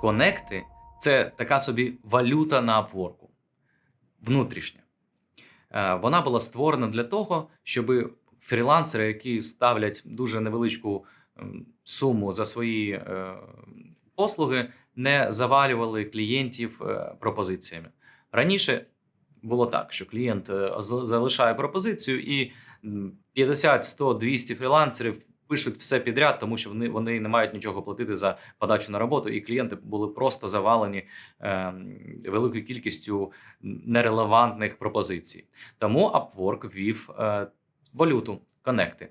Конекти це така собі валюта на Upwork. Внутрішня. Е, Вона була створена для того, щоб фрілансери, які ставлять дуже невеличку суму за свої е, послуги, не завалювали клієнтів е, пропозиціями. Раніше було так, що клієнт залишає пропозицію, і м, 50, 100, 200 фрілансерів пишуть все підряд, тому що вони, вони не мають нічого платити за подачу на роботу, і клієнти були просто завалені е, великою кількістю нерелевантних пропозицій. Тому Upwork ввів е, валюту конекти.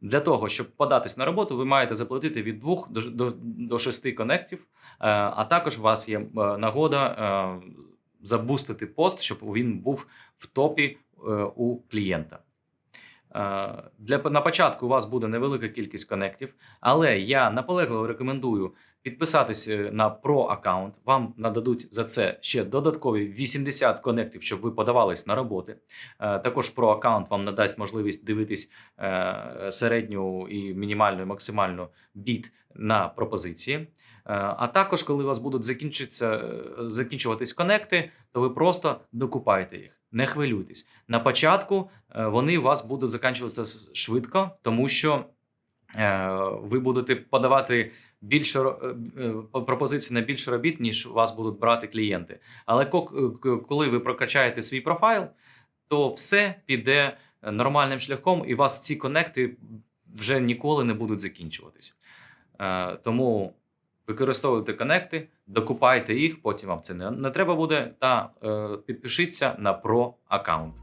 Для того, щоб податись на роботу, ви маєте заплатити від 2 до, до, до 6 конектів, е, а також у вас є е, нагода е, забустити пост, щоб він був в топі у клієнта. Е, Для на початку у вас буде невелика кількість конектів, але я наполегливо рекомендую підписатися на про аккаунт. Вам нададуть за це ще додаткові 80 конектів, щоб ви подавались на роботи. Е, Також про аккаунт вам надасть можливість дивитись е, середню і мінімальну, і максимальну біт на пропозиції. Е, А також, коли у вас будуть е, закінчуватись конекти, то ви просто докупайте їх. Не хвилюйтесь. На початку е, вони вас будуть закінчуватися швидко, тому що е, ви будете подавати більше е, пропозицій на більше робіт, ніж вас будуть брати клієнти. Але коли ви прокачаєте свій профайл, то все піде нормальним шляхом, і вас ці конекти вже ніколи не будуть закінчуватись. Тому використовуйте конекти, докупайте їх, потім вам це не, не треба буде, та е, підпишіться на про аккаунт.